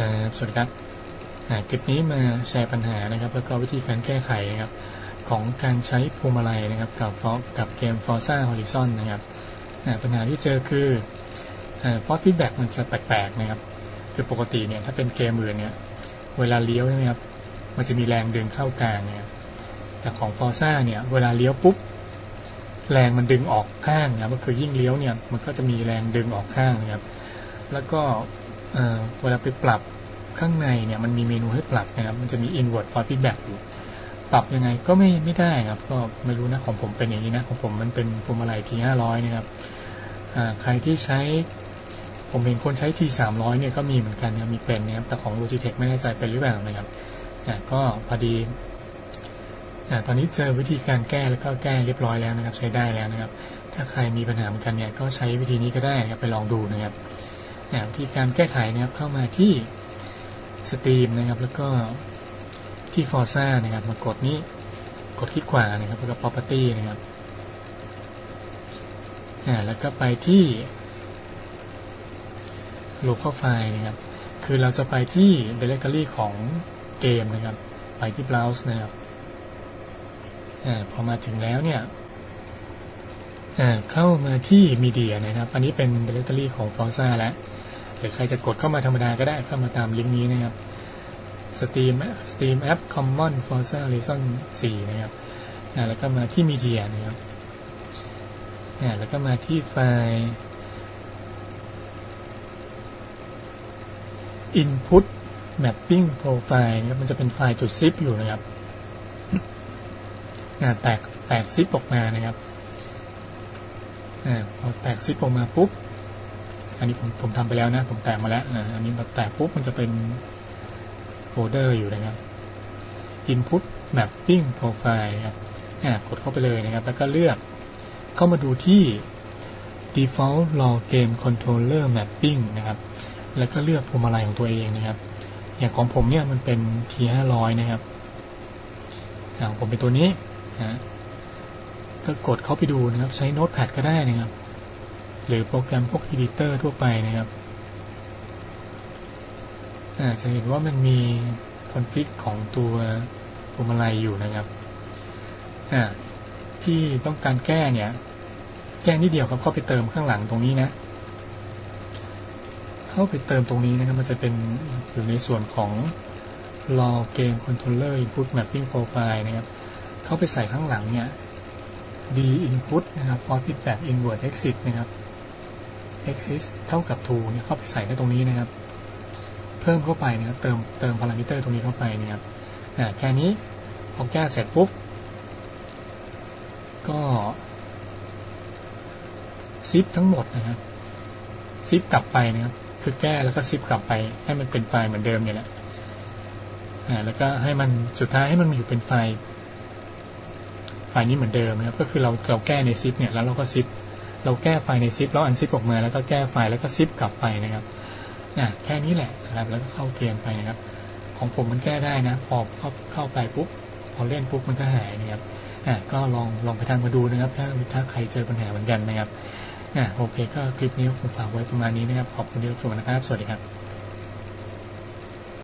ครับสวัสดีครับอ่าคลิปนี้มาแชร์ปัญหานะครับ แล้วก็วิธีการแก้ไขนะครับของการใช้พวงมาลัยนะครับกับฟอกับเกม Forza Horizon นะครับปัญหาที่เจอคือฟอ่า Force Feedback มันจะแปลกๆนะครับ คือปกติเนี่ยถ้าเป็นเกมอื่นเนี่ยเวลาเลี้ยวใช่ไหมครับมันจะมีแรงดึงเข้ากลางเนี่ยแต่ของ Forza เนี่ยเวลาเลี้ยวปุ๊บแรงมันดึงออกข้างนะครับก็คือยิ่งเลี้ยวเนี่ยมันก็จะมีแรงดึงออกข้างนะครับ แล้วก็ เวลาไปปรับข้างในเนี่ยมันมีเมนูให้ปรับนะครับ มันจะมี inward for feedback อยู่ปรับยังไงก็ไม่ไม่ได้ครับ ก็ไม่รู้นะของผมเป็นอย่างนี้นะของผมมันเป็นพวงมาลัยทีห้าร้อยนะครับใครที่ใช้ ผมเห็นคนใช้ทีสามร้อยเนี่ยก็มีเหมือนกันนะมีเป็นนะครับแต่ของ Logitech ไม่แน่ใจเป็นหรือเปล่านะครับก็พอดีตอนนี้เจอวิธีการแก้แล้วก็แก้เรียบร้อยแล้วนะครับ ใช้ได้แล้วนะครับ ถ้าใครมีปัญหาเหมือนกันเนี่ยก็ใช้วิธีนี้ก็ได้นะครับไปลองดูนะครับ วิธีการแก้ไขนะครับเข้ามาที่สตรีมนะครับ แล้วก็ที่ Forza นะครับมากดนี้กดคลิกขวานะครับแล้วก็ Property นะครับอ่าแล้วก็ไปที่ Local File นะครับ คือเราจะไปที่ Directory ของเกมนะครับ ไปที่ Browse นะครับอ่าพอมาถึงแล้วเนี่ยอ่าเข้ามาที่ Media นะครับ อันนี้เป็น Directory ของ Forza แล้ว หรือใครจะกดเข้ามาธรรมดาก็ได้เข้ามาตามลิงก์นี้นะครับ Steam Steam App Common Forza Horizon 4 นะครับแล้วก็มาที่ Media นะครับแล้วก็มาที่ไฟล์ Input Mapping Profile นะครับมันจะเป็นไฟล์จุด zip อยู่นะครับอ่าแตกแตกซิปออกมานะครับอ่าพอแตกซิปออกมาปุ๊บ อันนี้ผมผมทำไปแล้วนะ ผมแตะมาแล้วนะอันนี้แตะปุ๊บมันจะเป็นโฟลเดอร์อยู่นะครับ Input Mapping Profile ครับอ่ากดเข้าไปเลยนะครับ แล้วก็เลือกเข้ามาดูที่ Default Raw Game Controller Mapping นะครับ แล้วก็เลือกพวงมาลัยของตัวเองนะครับ อย่างของผมเนี่ยมันเป็น T500 นะครับของผมเป็นตัวนี้นะก็กดเข้าไปดูนะครับ ใช้ Notepad ก็ได้นะครับ หรือโปรแกรมพวก Editor ทั่วไปนะครับอาจะเห็นว่ามันมีคอนฟิกของตัวพวมาลัยอยู่นะครับที่ต้องการแก้เนี่ย แก้นิดเดียวครับเข้าไปเติมข้างหลังตรงนี้นะ เข้าไปเติมตรงนี้นะครับ มันจะเป็นอยู่ในส่วนของ Raw Game Controller Input Mapping Profile นะครับ เข้าไปใส่ข้างหลังเนี่ย D input นะครับ for feedback inward exit นะครับ exit เท่ากับ true เนี่ยเข้าไปใส่ในตรงนี้นะครับ เพิ่มเข้าไปนะครับเติมเติมพารามิเตอร์ตรงนี้เข้าไปนะครับแค่นี้พอแก้เสร็จปุ๊บ ก็ซิปทั้งหมดนะครับซิปกลับไปนะครับ คือแก้แล้วก็ซิปกลับไป ให้มันเป็นไฟล์เหมือนเดิมเนี่ยแหละแล้วก็ให้มันสุดท้ายให้มันอยู่เป็นไฟล์ไฟล์นี้เหมือนเดิมนะครับ ก็คือเราเราแก้ในซิปเนี่ยแล้วเราก็ซิป เราแก้ไฟล์ในซิปแล้วอันซิปออกมาแล้วก็แก้ไฟล์แล้วก็ซิปกลับไปนะครับน่ะแค่นี้แหละนะครับแล้วก็เข้าเกมไปนะครับ ของผมมันแก้ได้นะ พอเข้าเข้าไปปุ๊บพอเล่นปุ๊บมันก็หายนะครับอะก็ลองลองไปทำมาดูนะครับ ถ้าถ้าใครเจอปัญหาเหมือนกันนะครับอะโอเคก็คลิปนี้ผมฝากไว้ประมาณนี้นะครับ ขอบคุณที่รับชมนะครับ สวัสดีครับ